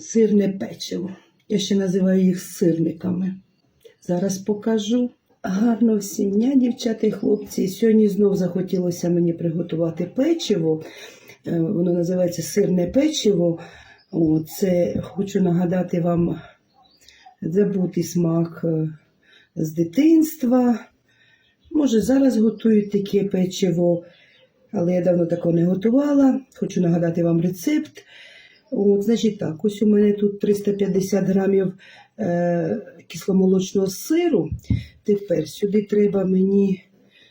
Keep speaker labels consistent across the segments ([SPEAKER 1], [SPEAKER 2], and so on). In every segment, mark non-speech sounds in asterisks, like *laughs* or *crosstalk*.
[SPEAKER 1] сирне печиво. Я ще називаю їх сирниками. Зараз покажу. Гарно всім дня, дівчата і хлопці. Сьогодні знов захотілося мені приготувати печиво. Е, Воно називається сирне печиво. Це хочу нагадати вам забутий смак е, з дитинства. Може, зараз готують таке печиво, але я давно такого не готувала. Хочу нагадати вам рецепт. От, значить так, ось у мене тут 350 грамів е, кисломолочного сиру. Тепер сюди треба мені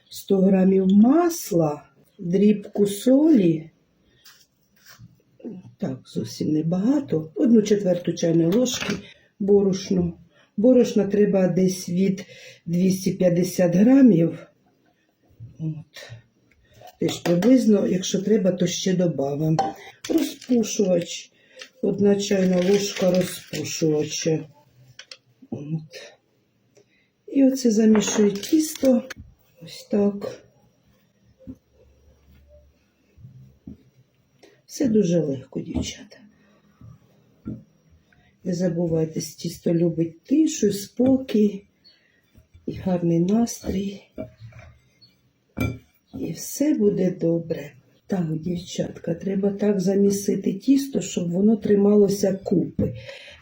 [SPEAKER 1] 100 грамів масла, дрібку солі. Так, зовсім небагато. Одну четверту чайної ложки борошно. Борошна треба десь від 250 грамів. От. Теж приблизно, якщо треба, то ще додамо. Розпушувач. Одна чайна ложка розпушувача. От. І оце замішую тісто. Ось так. Все дуже легко, дівчата. Не забувайте, тісто любить тишу, спокій і гарний настрій. І все буде добре. Так, дівчатка, треба так замісити тісто, щоб воно трималося купи.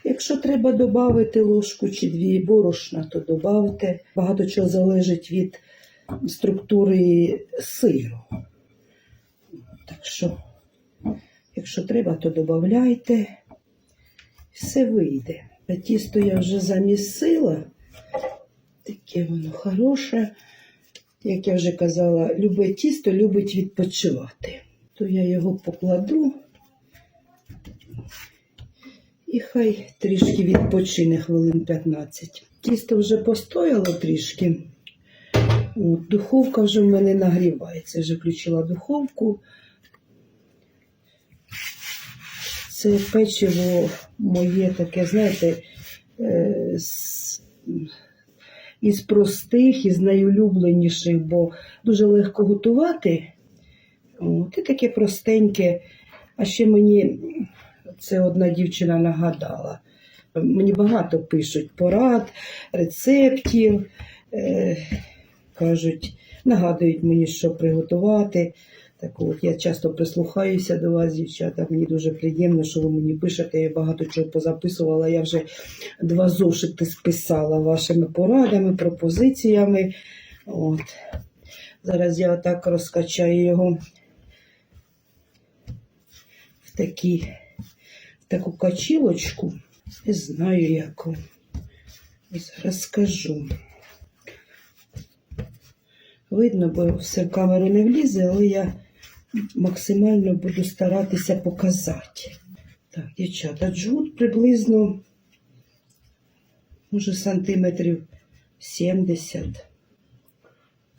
[SPEAKER 1] Якщо треба додати ложку чи дві борошна, то додавте. Багато чого залежить від структури сиру. Так що, якщо треба, то додавайте. Все вийде. А тісто я вже замісила. Таке воно хороше. Як я вже казала, любе тісто любить відпочивати. То я його покладу і хай трішки відпочине хвилин 15. Тісто вже постояло трішки. От, духовка вже в мене нагрівається. Вже включила духовку. Це печиво моє таке, знаєте, е, з, із простих, із найулюбленіших, бо дуже легко готувати. От, і таке простеньке. А ще мені це одна дівчина нагадала. Мені багато пишуть порад, рецептів. Е, кажуть, нагадують мені, що приготувати. Так от, я часто прислухаюся до вас, дівчата. Мені дуже приємно, що ви мені пишете. Я багато чого позаписувала. Я вже два зошити списала вашими порадами, пропозиціями. От. Зараз я отак розкачаю його в, такі, в таку качілочку. Не знаю яку. Зараз скажу. Видно, бо все в камеру не влізе, але я максимально буду старатися показати. Так, дівчата, джут приблизно, може, сантиметрів 70.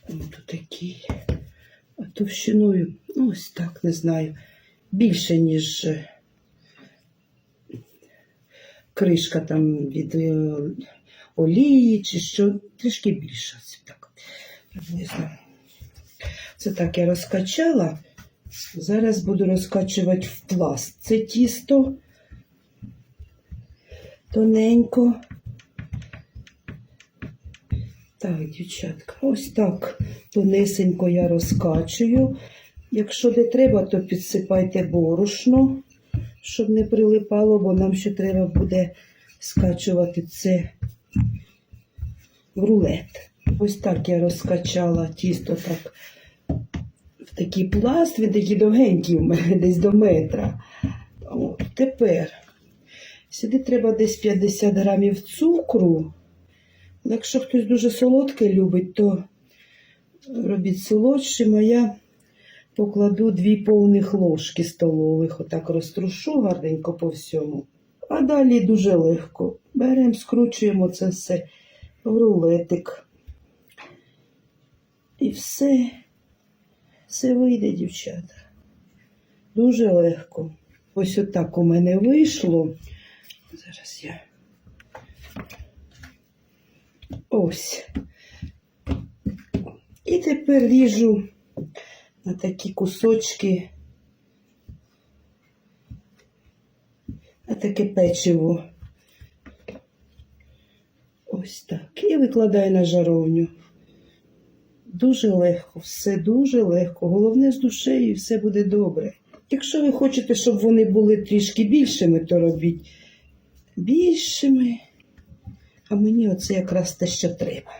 [SPEAKER 1] Ось такий. А товщиною, ну, ось так, не знаю, більше, ніж е, кришка там від е, олії, чи що, трішки більше. Так, приблизно. Це так я розкачала. Зараз буду розкачувати в пласт. Це тісто тоненько. Так, дівчатка, ось так тонесенько я розкачую. Якщо не треба, то підсипайте борошно, щоб не прилипало, бо нам ще треба буде скачувати це в рулет. Ось так я розкачала тісто так такий пласт, він такий довгенький у мене, *laughs* десь до метра. От, тепер сюди треба десь 50 грамів цукру. Якщо хтось дуже солодке любить, то робіть солодшим, а я покладу дві повних ложки столових, отак розтрушу гарненько по всьому. А далі дуже легко. Беремо, скручуємо це все в рулетик. І все, все вийде, дівчата. Дуже легко. Ось отак у мене вийшло. Зараз я. Ось. І тепер ріжу на такі кусочки. А таке печиво. Ось так. І викладаю на жаровню. Дуже легко, все дуже легко. Головне з душею і все буде добре. Якщо ви хочете, щоб вони були трішки більшими, то робіть більшими. А мені оце якраз те, що треба.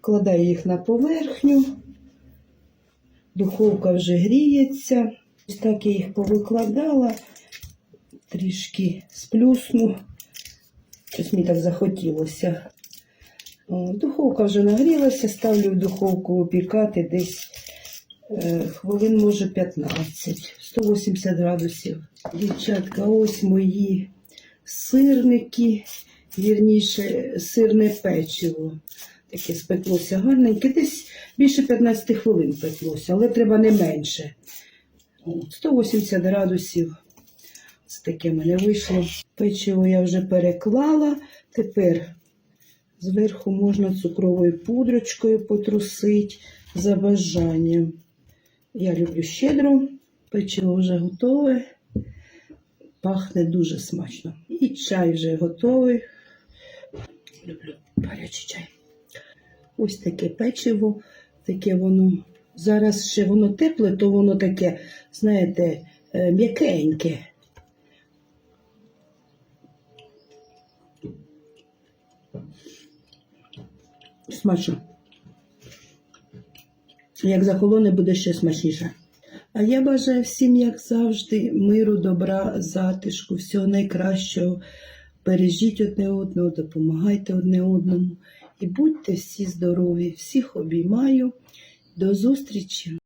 [SPEAKER 1] Кладаю їх на поверхню. Духовка вже гріється. Ось так я їх повикладала, трішки сплюсну. Щось мені так захотілося. О, Духовка вже нагрілася, ставлю в духовку опікати десь е, хвилин, може 15, 180 градусів. Дівчатка, ось мої сирники, вірніше, сирне печиво. Таке спеклося гарненьке, десь більше 15 хвилин пеклося, але треба не менше. 180 градусів. Це таке мене вийшло. Печиво я вже переклала. Тепер зверху можна цукровою пудрочкою потрусити за бажанням. Я люблю щедро. Печиво вже готове. Пахне дуже смачно. І чай вже готовий. Люблю гарячий чай. Ось таке печиво, таке воно. Зараз ще воно тепле, то воно таке, знаєте, е, м'якеньке. Смачно. Як захолоне, буде ще смачніше. А я бажаю всім, як завжди, миру, добра, затишку, всього найкращого. Бережіть одне одного, допомагайте одне одному і будьте всі здорові. Всіх обіймаю. До зустрічі!